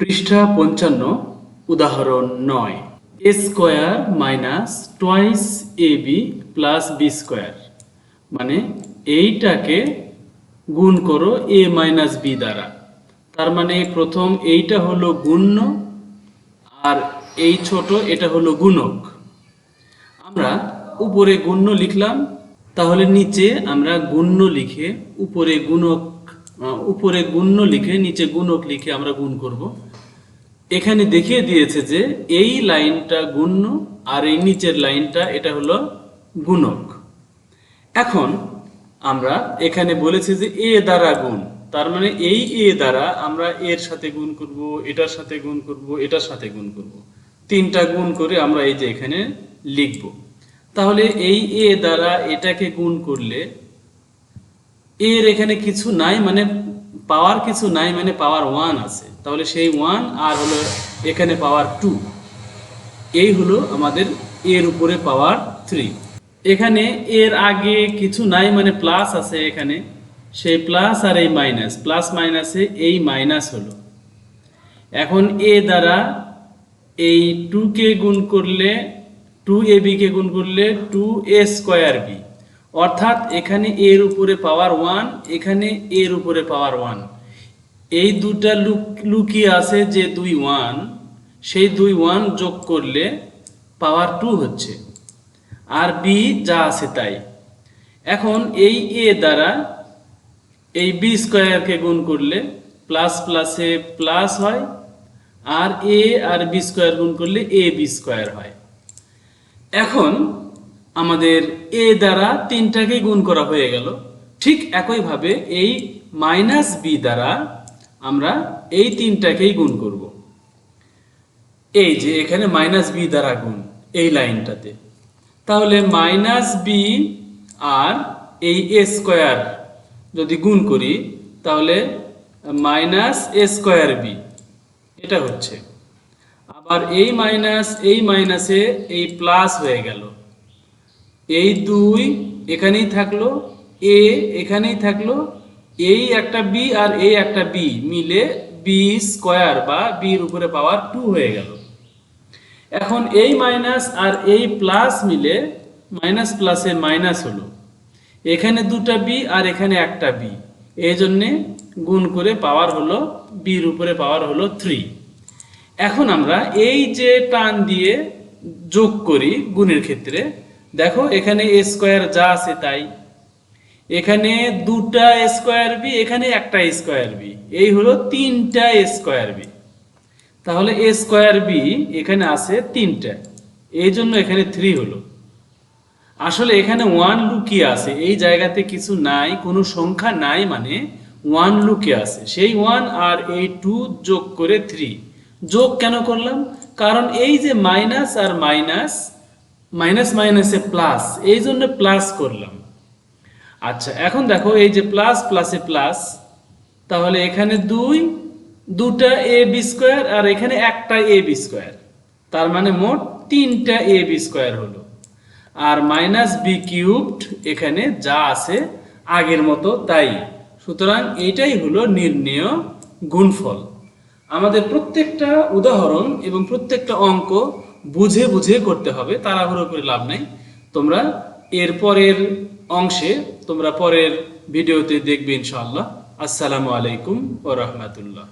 পৃষ্ঠা পঞ্চান্ন, উদাহরণ নয়। A square minus twice A B plus B square. মানে এইটাকে গুণ করো এ মাইনাস বি দ্বারা। তার মানে প্রথম এইটা হলো গুণ্য আর এই ছোট এটা হলো গুণক। আমরা উপরে গুণ্য লিখলাম, তাহলে নিচে আমরা গুণ্য লিখে উপরে গুণক উপরে গুণ্য লিখে নিচে গুণক লিখে আমরা গুণ করব। এখানে দেখিয়ে দিয়েছে যে এই লাইনটা গুণ্য আর এই নিচের লাইনটা এটা হলো গুণক। এখন আমরা এখানে বলেছি যে এ দ্বারা গুণ, তার মানে এই এ দ্বারা আমরা এর সাথে গুণ করব, এটার সাথে গুণ করব, এটার সাথে গুণ করব। তিনটা গুণ করে আমরা এই যে এখানে লিখব। তাহলে এই এ দ্বারা এটাকে গুণ করলে এর এখানে কিছু নাই মানে পাওয়ার কিছু নাই মানে পাওয়ার ওয়ান আছে। তাহলে সেই ওয়ান আর হলো এখানে পাওয়ার টু এই হলো আমাদের এর উপরে পাওয়ার থ্রি এখানে এর আগে কিছু নাই মানে প্লাস আছে এখানে। সেই প্লাস আর এই মাইনাস প্লাস মাইনাসে এই মাইনাস হলো। এখন এ দ্বারা এই টু কে গুণ করলে টু এ বি কে গুণ করলে টু এ স্কোয়ার বি অর্থাৎ এখানে এর উপরে পাওয়ার ওয়ান এখানে এর উপরে পাওয়ার ওয়ান এই দুটা লুক লুকিয়ে আছে যে দুই ওয়ান সেই দুই ওয়ান যোগ করলে পাওয়ার টু হচ্ছে। আর বি যা আছে তাই। এখন এই এ দ্বারা এই বি স্কোয়ারকে গুণ করলে প্লাস প্লাসে প্লাস হয়, আর এ আর বি স্কোয়ার গুণ করলে এ বি স্কোয়ার হয়। এখন আমাদের এ দ্বারা তিনটাকে গুণ করা হয়ে গেল। ঠিক একইভাবে এই মাইনাস বি দ্বারা আমরা এই তিনটাকেই গুণ করব। এই যে এখানে মাইনাস বি দ্বারা গুণ এই লাইনটাতে। তাহলে মাইনাস বি আর এই এ স্কোয়ার যদি গুণ করি, তাহলে মাইনাস এ স্কোয়ার বি এটা হচ্ছে। আবার এই মাইনাস এই মাইনাসে এই প্লাস হয়ে গেল। এই দুই এখানেই থাকল, এ এখানেই থাকল, এই একটা বি আর এই একটা বি মিলে বি স্কোয়ার বা বির উপরে পাওয়ার টু হয়ে গেল। এখন এই মাইনাস আর এই প্লাস মিলে মাইনাস প্লাসে মাইনাস হলো। এখানে দুটা বি আর এখানে একটা বি এই জন্যে গুণ করে পাওয়ার হলো বির উপরে পাওয়ার হলো থ্রি এখন আমরা এই যে টান দিয়ে যোগ করি গুণের ক্ষেত্রে দেখো, এখানে এ স্কোয়ার যা আছে তাই। এখানে দুটা স্কোয়ার বি এখানে একটা স্কোয়ার বি এই হলো তিনটা স্কোয়ার বি তাহলে এ স্কোয়ার বি এখানে আছে তিনটা। এই জন্য এখানে থ্রি হলো। আসলে এখানে ওয়ান লুকিয়ে আছে। এই জায়গাতে কিছু নাই, কোনো সংখ্যা নাই মানে ওয়ান লুকিয়ে আছে। সেই ওয়ান আর এই টু যোগ করে থ্রি যোগ কেন করলাম? কারণ এই যে মাইনাস আর মাইনাস মাইনাস মাইনাসে প্লাস, এই জন্য প্লাস করলাম। আচ্ছা এখন দেখো এই যে প্লাস প্লাসে প্লাস, তাহলে এখানে দুই, দুটা এ বি স্কোয়ার, আর এখানে একটা এ বি স্কোয়ার। তার মানে মোট তিনটা এ বি স্কোয়ার হলো। আর মাইনাস বি কিউবড এখানে যা আছে আগের মতো তাই। সুতরাং এইটাই হলো নির্ণেয় গুণফল। আমাদের প্রত্যেকটা উদাহরণ এবং প্রত্যেকটা অঙ্ক বুঝে বুঝে করতে হবে, তাড়াহুড়ো করে লাভ নেই। তোমরা এর পরের অংশে, তোমরা পরের ভিডিওতে দেখবে ইনশাআল্লাহ। আসসালামু আলাইকুম ও রহমতুল্লাহ।